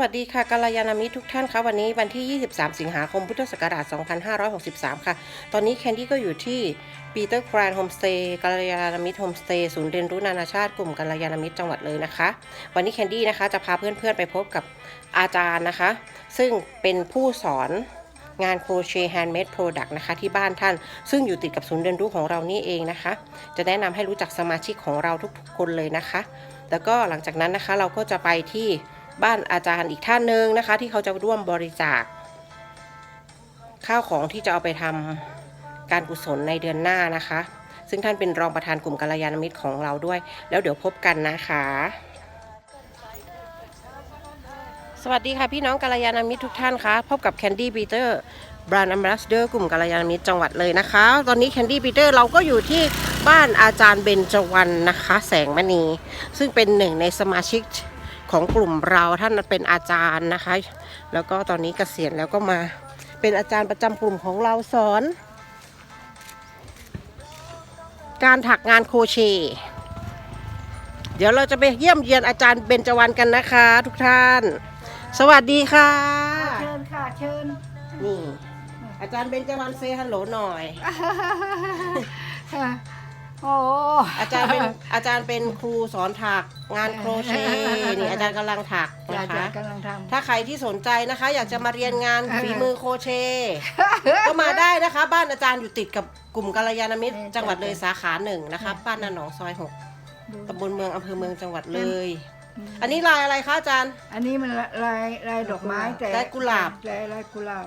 วัสดีค่ะกัลยาณมิตรทุกท่านคะวันนี้วันที่ 23 สิงหาคมพุทธศักราช 2563 ค่ะ ตอนนี้แคนดี้ก็อยู่ที่ปีเตอร์แกรนด์โฮมสเตย์กัลยาณมิตรโฮมสเตย์ศูนย์เรียนรู้นานาชาติกลุ่มกัลยาณมิตรจังหวัดเลยนะคะ วันนี้แคนดี้นะคะจะพาเพื่อนๆไปพบกับอาจารย์นะคะ ซึ่งเป็นผู้สอนงานโครเชต์แฮนด์เมดโปรดักต์นะคะที่บ้านท่าน ซึ่งอยู่ติดกับศูนย์เรียนรู้ของเรานี่เองนะคะ จะแนะนำให้รู้จักสมาชิกของเราทุกๆคนเลยนะคะ แล้วก็หลังจากนั้นนะคะเราก็จะไปที่ บ้านอาจารย์อีกท่านหนึ่งนะคะ ที่เขาจะร่วมบริจาค ข้าวของที่จะเอาไปทำการกุศลในเดือนหน้านะคะ ซึ่งท่านเป็นรองประธานกลุ่มกัลยาณมิตรของเราด้วย แล้วเดี๋ยวพบกันนะคะ สวัสดีค่ะพี่น้องกัลยาณมิตรทุกท่านคะพบกับแคนดี้ปีเตอร์บรานด์อัมบาสเดอร์กลุ่มกัลยาณมิตรจังหวัดเลยนะคะ ตอนนี้แคนดี้ปีเตอร์เราก็อยู่ที่บ้านอาจารย์เบญจวรรณนะคะ แสงมณี ซึ่งเป็นหนึ่งในสมาชิก ของกลุ่มเราท่านเป็นอาจารย์นะคะ แล้วก็ตอนนี้เกษียณแล้วก็มาเป็นอาจารย์ประจำกลุ่มของเราสอน การถักงานโครเชต์เดี๋ยวเราจะไปเยี่ยมเยียนอาจารย์เบญจวรรณกันนะคะ ทุกท่าน สวัสดีค่ะ เชิญค่ะเชิญนี่อาจารย์เบญจวรรณเซฮัลโหลหน่อย โอ้อาจารย์เป็นอาจารย์เป็นครูสอนถักงานโครเชต์นี่อาจารย์กำลังถักอยานะกจะคะกำลังทำ ถ้าใครที่สนใจนะคะ อยากจะมาเรียนงานฝีมือโครเชต์ก็มาได้นะคะ บ้านอาจารย์อยู่ติดกับกลุ่มกัลยาณมิตร จังหวัดเลยสาขาหนึ่งนะคะบ้านนาหนองซอยหกดูตำบลเมืองอำเภอเมืองจังหวัดเลย อันนี้ลายอะไรคะอาจารย์ อันนี้มันลายลายดอกไม้แต่ลายกุหลาบ ลายลายกุหลาบ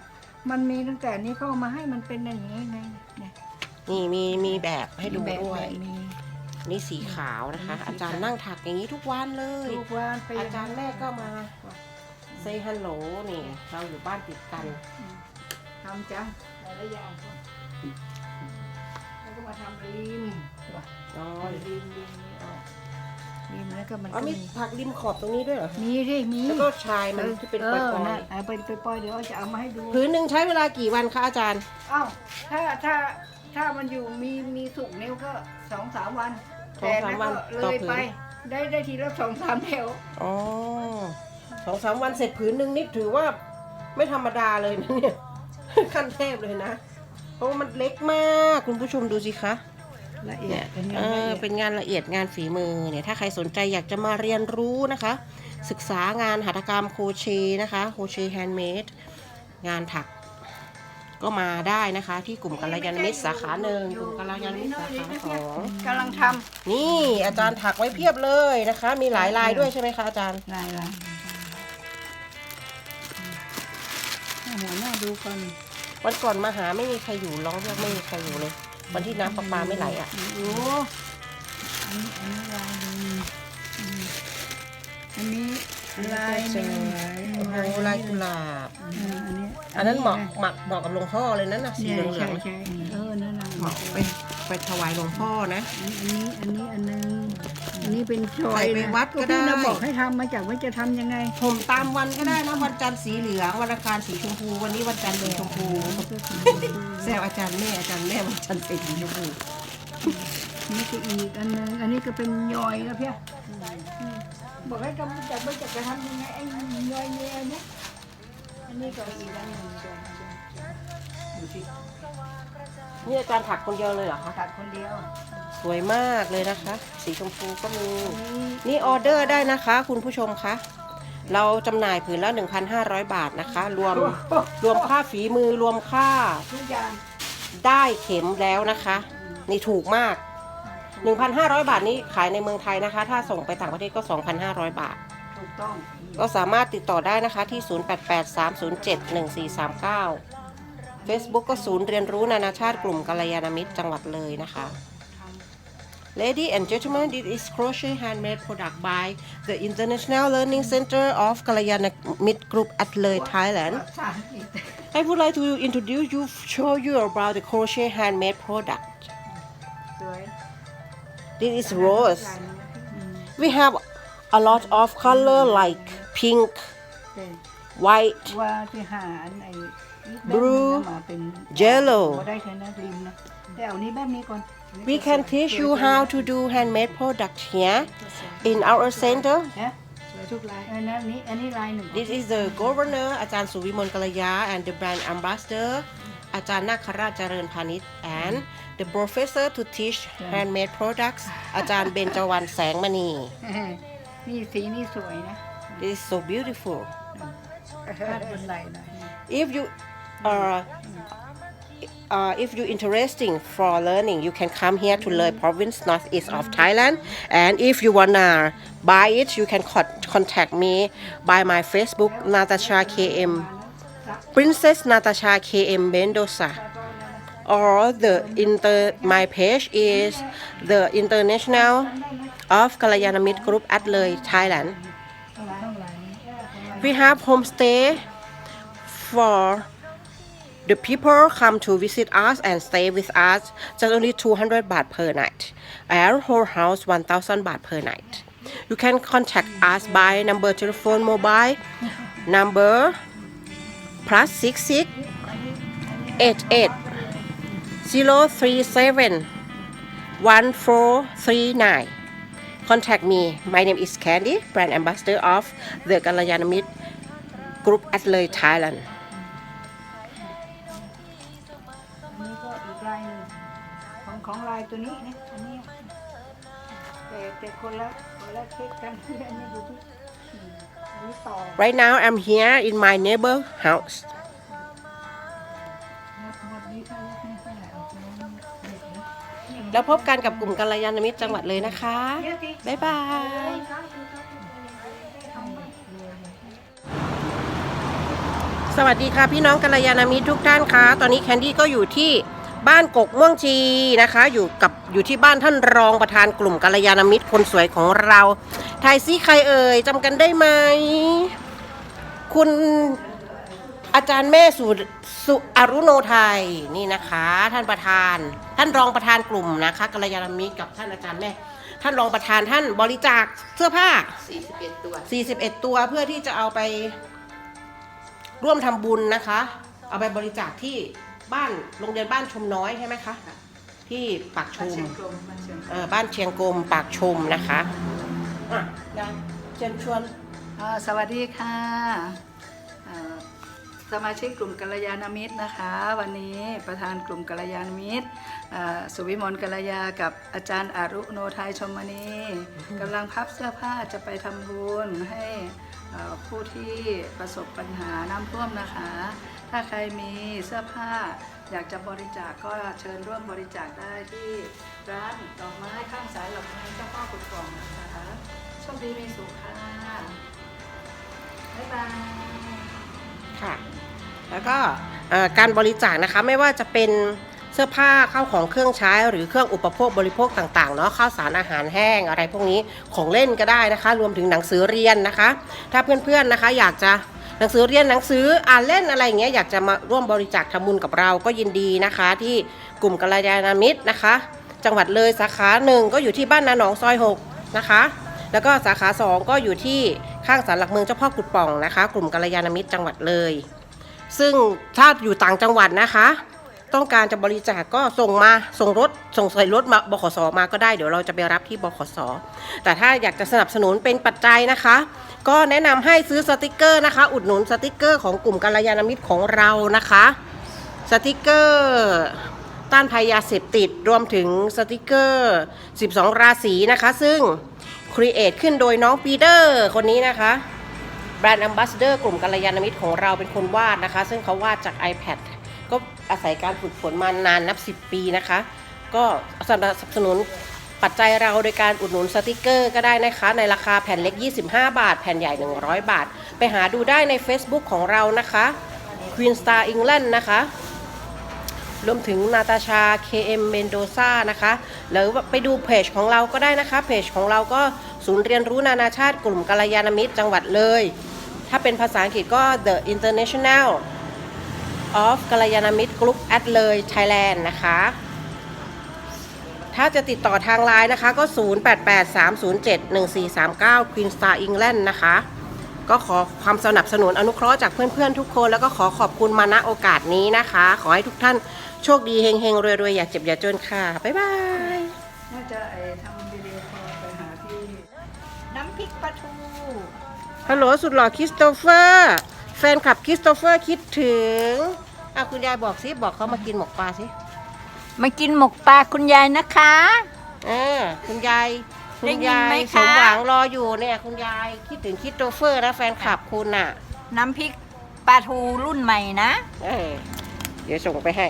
มันมีตั้งแต่นี้เข้ามาให้มันเป็นอย่างนี้ไงเนี่ยนี่มีมีแบบให้ดูแบบด้วย แบบมีนี่สีขาวนะคะสีขาว อาจารย์นั่งถักอย่างนี้ทุกวันเลย ทุกวันไปอาจารย์แม่ก็มาเซฮัลโหลนี่ เราอยู่บ้านติดกัน ทำจ้ะหลายๆอย่างแล้วก็มาทำริมอ๋อริมริมนี่ออกริมแล้วก็มันอ๋อก็มีมีถักริมขอบตรงนี้ด้วยเหรอ มีดิมีแล้วก็ชายมันที่เป็นปล่เอออยน่ะเอาไปไปปล่อยเดี๋ยวจะเอามาให้ดูๆพื้นหนึ่งใช้เวลากี่วันคะอาจารย์อ้าวถ้าถ้า ถ้ามันอยู่มีมีสุกนิ้วก็สองสามวันสองสามวันแต่ต่อเลยผืน ไป ได้ได้ทีละสองสามแถวอ๋อสองสามวันเสร็จผืนหนึ่งนี่ถือว่าไม่ธรรมดาเลยนะเนี่ย ขั้นเทพเลยนะ เพราะว่ามันเล็กมากคุณผู้ชมดูสิคะ ละเอียเนี่ดยเป็นงาเอนละอเอียดเป็นงานละเอียดงานฝีมือเนี่ยถ้าใครสนใจอยากจะมาเรียนรู้นะคะ ศึกษางานหัตถกรรมโครเชต์นะคะ โครเชต์แฮนด์เมดงานถัก ก็มาได้นะคะ ที่กลุ่มกัลยาณมิตรสาขาหนึ่งกลุ่มกัลยาณมิตรสาขาสองกำลังทนี่อาจารย์ถักไว้เพียบเลยนะคะ มีหลายลายด้วยใช่ไหมคะอาจารย์ำลายละหัวหน้าดูก่อนวันก่อนมาหาไม่มีใครอยู่ร้องเรียกไม่มีใครอยู่เลย วันที่น้ำประปาไม่ไหลอะ โอ้อันนี้อันนี้ลายหนึ่งอืมอันนี้ลายหนึ่งโอ้โหลายกุหลาบอ่าอันนี้ อันนั้นเหมาะเหมาะเหมาะกับหลวงพ่อเลยนั่นน่ะสีเนี่ยเหลืใช่องๆนะใช่เออนั่นน่ะเหมาะไปไปถวายหลวงพ่อนะ อันนี้อันนี้อันนึงอันนี้เป็นชอยใส่ไปวัดก็ได้พี่นะบอกให้ทำมาจากว่าจะทำยังไงผมตามวันก็ได้นะวันจันทร์สีเหลืองวันอังคารสีชมพู วันนี้วันจันทร์สีชมพูแซวอาจารย์แม่อาจารย์แม่วันจันทร์เป็นสีชมพูนี่ก็อีกอันนึงอันนี้ก็เป็นยอยนะเพี่ยบอกให้ทำจากว่าจะจะทำยังไงไอ้ยอยเนี่ยเนี่ย อันนี้ก็อีกอันหนึ่งจ้ะดูสินี่อาจารย์ถักคนเดียวเลยเหรอคะ ตัดคนเดียวสวยมากเลยนะคะ สีชมพูก็มีอันนี้นี่ออเดอร์ได้นะคะ คุณผู้ชมคะ เราจำหน่ายผืนละ 1,500 บาทนะคะ รวมรวมค่าฝีมือรวมค่าทุกอย่างได้เข็มแล้วนะคะ นี่ถูกมาก 1,500 บาทนี้ขายในเมืองไทยนะคะ ถ้าส่งไปต่างประเทศก็ 2,500 บาท ถูกต้อง ก็สามารถติดต่อได้นะคะที่ 0883071439 Facebook ก็ศูนย์เรียนรู้นานาชาติกลุ่มกัลยาณมิตรจังหวัดเลยนะคะ Lady and gentlemen, this is crochet handmade product by the International Learning Center of Kalayana Mit Group at Le Thailand. ภาษาอังกฤษ I would like to introduce you, show you about the crochet handmade product. สวย This is rose. We have a lot of color like pink, เป็น white, ว่าที่หาอันไอ้ Blue มาเป็น yellow บ่ได้แค่นั้นริมนะแต่เอานี้แบบนี้ก่อน We can teach you how to do handmade product here in our center. ฮะทุกลายอันนั้นนี้อันนี้ลายหนึ่ง This is the governor อาจารย์สุวิมลกัลยา and the brand ambassador อาจารย์นาคราชเจริญพาณิชย์ and the professor to teach handmade products อาจ ารย์เบญจวรรณแสงมณี นี่สีนี่สวยนะ This is so beautiful คาดบนไหล่หน่อย if you are uh, if you interesting for learning you can come here to learn province northeast of Thailand and if you wanna buy it you can con- contact me by my Facebook Natasha KM Princess Natasha KM Mendoza or the inter my page is the International of Kalyanamit Group at Leh, Thailand. We have homestay for the people come to visit us and stay with us just only 200 baht per night. Our whole house 1000 baht per night. You can contact us by number telephone mobile number plus 66 88 037 1439 contact me my name is Candy brand ambassador of the Galayanamit Group at Lei Thailand อันนี้ก็อีกลายหนึ่งของของลายตัวนี้นะอันนี้แต่แต่คนละคนละเค้กกัน อันนี้ดูที่อืมอันนี้ต่อ right now I'm here in my neighbor house แล้วพบกันกับกลุ่มกัลยาณมิตรจังหวัดเลยนะคะ บ๊ายบายสวัสดีค่ะพี่น้องกัลยาณมิตรทุกท่านคะตอนนี้แคนดี้ก็อยู่ที่บ้านกกม่วงจีนะคะ อยู่กับอยู่ที่บ้านท่านรองประธานกลุ่มกัลยาณมิตรคนสวยของเราทายซิใครเอ่ยจำกันได้ไหม คุณอาจารย์แม่สุสุอรุโนไทยนี่นะคะ ท่านประธาน ท่านรองประธานกลุ่มนะคะกัลยาณมิตรกับท่านอาจารย์แม่ท่านรองประธานท่านบริจาคเสื้อผ้า 41 ตัว 41 ตัวเพื่อที่จะเอาไปร่วมทำบุญนะคะ เอาไปบริจาคที่บ้านโรงเรียนบ้านชมน้อยใช่ไหมคะที่ปากชบ้านมเชียงกลมบ้านเชียงกลมเอ่อบ้านเชียงกรมปากชมนะคะอะยายเชิญชวนอ่าสวัสดีค่ะอ่า สมาชิกกลุ่มกัลยาณมิตรนะคะ วันนี้ประธานกลุ่มกัลยาณมิตรสุวิมลกัลยากับอาจารย์อารุโนไทยชมณีกำลังพับเสื้อผ้าจะไปทำบุญให้ผู้ที่ประสบปัญหาน้ำท่วมนะคะ ถ้าใครมีเสื้อผ้าอยากจะบริจาคก็เชิญร่วมบริจาคได้ที่ร้านดอกไม้ข้างสายหลักไม้เจ้าพ่อกุดกล่องนะคะโชคดีมีสุขค่ะบ๊ายบาย ค่ะ แล้วก็การบริจาคนะคะไม่ว่าจะเป็นเสื้อผ้าข้าวของเครื่องใช้หรือเครื่องอุปโภคบริโภคต่างๆเนาะข้าวสารอาหารแห้งอะไรพวกนี้ของเล่นก็ได้นะคะ รวมถึงหนังสือเรียนนะคะ ถ้าเพื่อนๆนะคะอยากจะหนังสือเรียนหนังสืออ่านเล่นอะไรอย่างเงี้ยอยากจะมาร่วมบริจาคทำบุญกับเราก็ยินดีนะคะ ที่กลุ่มกัลยาณมิตรนะคะ จังหวัดเลยสาขาหนึ่งก็อยู่ที่บ้านนาหนองซอย6นะคะแล้วก็สาขา 2 ก็อยู่ที่ ข้างศาลหลักเมืองเจ้าพ่อกุดป่องนะคะ กลุ่มกัลยาณมิตรจังหวัดเลย ซึ่งถ้าอยู่ต่างจังหวัดนะคะ ต้องการจะบริจาคก็ส่งมาส่งรถส่งใส่รถมาบขสมาก็ได้เดี๋ยวเราจะไปรับที่บขสแต่ถ้าอยากจะสนับสนุนเป็นปัจจัยนะคะ ก็แนะนำให้ซื้อสติกเกอร์นะคะ อุดหนุนสติกเกอร์ของกลุ่มกัลยาณมิตรของเรานะคะสติกเกอร์ต้านภัยยาเสพติดรวมถึงสติกเกอร์ 12 ราศีนะคะ ซึ่ง รีเอทขึ้นโดยน้องปีเตอร์ คนนี้นะคะ แบรนด์ a m b a s s a d o r กลุ่มกัลยาณมิตรของเราเป็นคนวาดนะคะ ซึ่งเขาวาดจาก iPad ก็อาศัยการฝึกฝนมานานนับ 10 ปีนะคะ ก็สนับสนุนปัจจัยเราโดยการอุดหนุนสติกเกอร์ก็ได้นะคะ ในราคาแผ่นเล็ก 25 บาท แผ่นใหญ่ 100 บาท ไปหาดูได้ใน Facebook ของเรานะคะ Queen Star England นะคะรวมถึงนาตาชา KM Mendoza นะคะ หรือว่าไปดูเพจของเราก็ได้นะคะ เพจของเราก็ ศูนย์เรียนรู้นานาชาติกลุ่มกัลยาณมิตรจังหวัดเลย ถ้าเป็นภาษาอังกฤษก็ The International of กัลยาณมิตร Group at เลย Thailand นะคะ ถ้าจะติดต่อทางไลน์นะคะ ก็ 0883071439 Queen Star England นะคะ ก็ขอความสนับสนุนอนุเคราะห์จากเพื่อนๆทุกคน แล้วก็ขอขอบคุณมาณโอกาสนี้นะคะ ขอให้ทุกท่านโชคดีเฮงๆรวยๆ อย่าเจ็บอย่าจนค่ะ บ๊ายบายน่าจะไอ้ทำ ฮัลโหลสุดหล่อคริสโตเฟอร์ แฟนคลับคริสโตเฟอร์คิดถึงอะคุณยายบอกสิบอกเขามากินหมกปลาสิมากินหมกปลาคุณยายนะคะเออคุณยายคุได้ณยินยายไหมสมคะหวังรออยู่เนี่ย คุณยายคิดถึงคริสโตเฟอร์นะแฟนคลับคุณน่ะ น้ำพริกปลาทูรุ่นใหม่นะ เออเดี๋ยวส่งไปให้